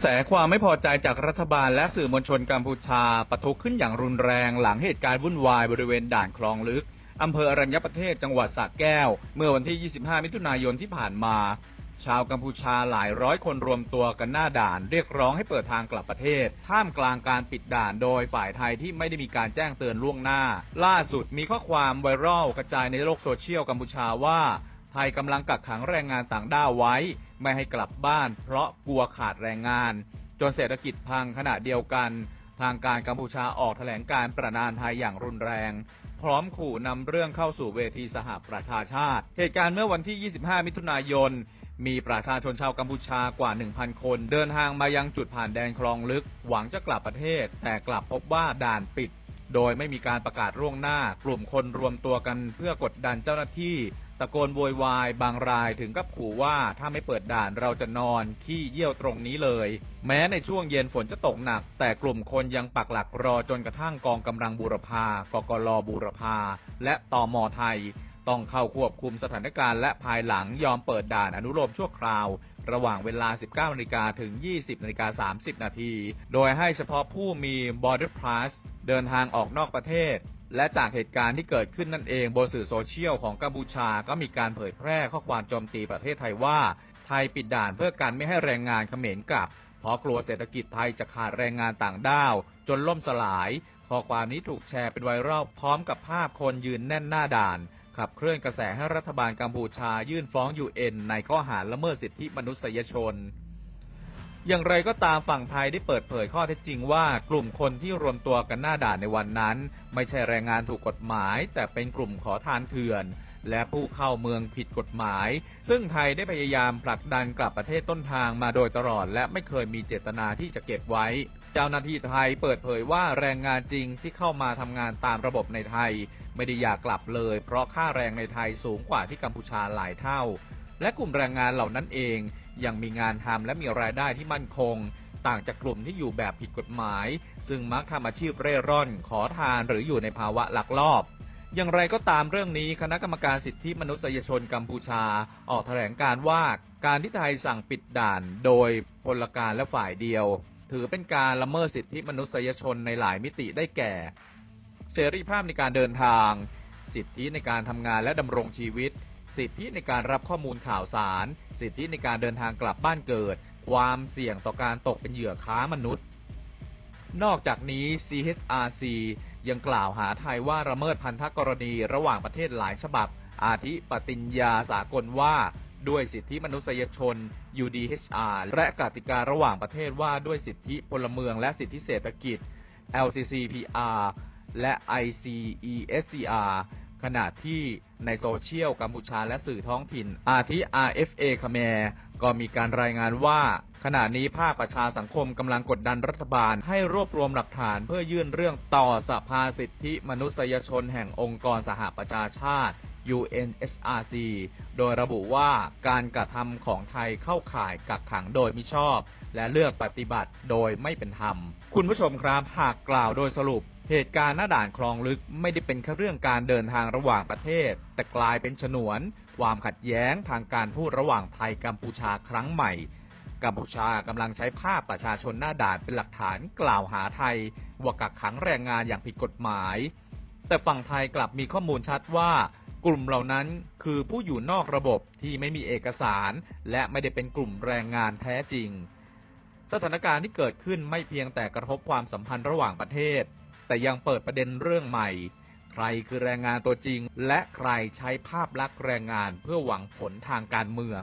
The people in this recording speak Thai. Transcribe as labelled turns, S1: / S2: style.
S1: แสความไม่พอใจจากรัฐบาลและสื่อมวลชนกัมพูชาปะทุขึ้นอย่างรุนแรงหลังเหตุการณ์วุ่นวายบริเวณด่านคลองลึก อำเภออรัญญประเทศจังหวัดสระแก้ว เมื่อวันที่ 25 มิถุนายนที่ผ่านมา ชาวกัมพูชาหลายร้อยคนรวมตัวกันหน้าด่าน เรียกร้องให้เปิดทางกลับประเทศ ท่ามกลางการปิดด่านโดยฝ่ายไทยที่ไม่ได้มีการแจ้งเตือนล่วงหน้า ล่าสุดมีข้อความไวรัลกระจายในโลกโซเชียลกัมพูชาว่า ไทยกำลังกักขังแรงงานต่างด้าวไว้ ไม่ให้กลับบ้าน เพราะกลัวขาดแรงงาน จนเศรษฐกิจพังขณะเดียวกัน ทางการกัมพูชาออกแถลงการประนามไทยอย่างรุนแรง พร้อมขู่นำเรื่องเข้าสู่เวทีสหประชาชาติ เหตุการณ์เมื่อวันที่ 25 มิถุนายน มีประชาชนชาวกัมพูชากว่า 1,000 คน เดินทางมายังจุดผ่านแดนคลองลึก หวังจะกลับประเทศ แต่กลับพบว่าด่านปิด โดยไม่มีการประกาศล่วงหน้ากลุ่มคนรวมตัวกันเพื่อกดดันเจ้าหน้าที่ ตะโกนโวยวาย บางรายถึงกับขู่ว่าถ้าไม่เปิดด่านเราจะนอนขี้เยี่ยวตรงนี้เลย แม้ในช่วงเย็นฝนจะตกหนัก แต่กลุ่มคนยังปักหลักรอจนกระทั่งกองกำลังบูรพากกลบูรพาและตอมอไทย ต้องเข้าควบคุมสถานการณ์และภายหลังยอมเปิดด่านอนุโลมชั่วคราว ระหว่างเวลา 19นาฬิกาถึง 20นาฬิกา30 นาที โดยให้เฉพาะผู้มี border pass เดินทางออกนอกประเทศ และจากเหตุการณ์ที่เกิดขึ้นนั่นเองบนสื่อโซเชียลของกัมพูชาก็มีการเผยแพร่ข้อความโจมตีประเทศไทยว่า ไทยปิดด่านเพื่อการไม่ให้แรงงานเขมรกลับเพราะกลัวเศรษฐกิจไทยจะขาดแรงงานต่างด้าว จนล่มสลาย ข้อความนี้ถูกแชร์เป็นไวรัลพร้อมกับภาพคนยืนแน่นหน้าด่าน ขับเคลื่อนกระแสให้รัฐบาลกัมพูชายื่นฟ้องยูเอ็นในข้อหาละเมิดสิทธิมนุษยชน อย่างไรก็ตามฝั่งไทยได้เปิดเผยข้อเท็จจริงว่ากลุ่มคนที่รวมตัวกันหน้าด่านในวันนั้น ไม่ใช่แรงงานถูกกฎหมาย แต่เป็นกลุ่มขอทานเถื่อน และผู้เข้าเมืองผิดกฎหมาย ซึ่งไทยได้พยายามผลักดันกลับประเทศต้นทางมาโดยตลอด และไม่เคยมีเจตนาที่จะเก็บไว้ เจ้าหน้าที่ไทยเปิดเผยว่าแรงงานจริงที่เข้ามาทำงานตามระบบในไทย ไม่ได้อยากกลับเลย เพราะค่าแรงในไทยสูงกว่าที่กัมพูชาหลายเท่า และกลุ่มแรงงานเหล่านั้นเอง ยังมีงานทำและมีรายได้ที่มั่นคงต่างจากกลุ่มที่อยู่แบบผิดกฎหมาย ซึ่งมักทำอาชีพเร่ร่อน ขอทานหรืออยู่ในภาวะลักลอบ อย่างไรก็ตามเรื่องนี้คณะกรรมการสิทธิมนุษยชนกัมพูชา ออกแถลงการว่าการที่ไทยสั่งปิดด่านโดยพลการและฝ่ายเดียว ถือเป็นการละเมิดสิทธิมนุษยชนในหลายมิติได้แก่ เสรีภาพในการเดินทาง สิทธิในการทำงานและดำรงชีวิต สิทธิในการรับข้อมูลข่าวสาร สิทธิในการเดินทางกลับบ้านเกิด ความเสี่ยงต่อการตกเป็นเหยื่อค้ามนุษย์ นอกจากนี้ CHRC ยังกล่าวหาไทยว่าระเมิดพันธกรณีระหว่างประเทศหลายฉบับ อาทิปฏิญญาสากลว่า ด้วยสิทธิมนุษยชน UDHR และกติการะหว่างประเทศว่าด้วยสิทธิพลเมืองและสิทธิเศรษฐกิจ LCCPR และ ICESCR ขณะที่ในโซเชียลกัมพูชาและสื่อท้องถิ่น อาทิ RFA คแม ก็มีการรายงานว่า ขณะนี้ภาคประชาสังคมกำลังกดดันรัฐบาล ให้รวบรวมหลักฐานเพื่อยื่นเรื่องต่อสภาสิทธิมนุษยชนแห่งองค์กรสหประชาชาติ UNSRC โดยระบุว่าการกระทำของไทยเข้าข่ายกักขังโดยมิชอบ และเลือกปฏิบัติโดยไม่เป็นธรรม คุณผู้ชมครับหากกล่าวโดยสรุป เหตุการณ์หน้าด่านคลองลึกไม่ได้เป็นแค่เรื่องการเดินทางระหว่างประเทศ แต่กลายเป็นฉนวน ความขัดแย้งทางการทูตระหว่างไทยกัมพูชาครั้งใหม่ กัมพูชากำลังใช้ภาพประชาชนหน้าด่านเป็นหลักฐานกล่าวหาไทยว่ากักขังแรงงานอย่างผิดกฎหมาย แต่ฝั่งไทยกลับมีข้อมูลชัดว่ากลุ่มเหล่านั้นคือผู้อยู่นอกระบบที่ไม่มีเอกสาร และไม่ได้เป็นกลุ่มแรงงานแท้จริง สถานการณ์ที่เกิดขึ้นไม่เพียงแต่กระทบความสัมพันธ์ระหว่างประเทศ แต่ยังเปิดประเด็นเรื่องใหม่ ใครคือแรงงานตัวจริง และใครใช้ภาพลักษณ์แรงงานเพื่อหวังผลทางการเมือง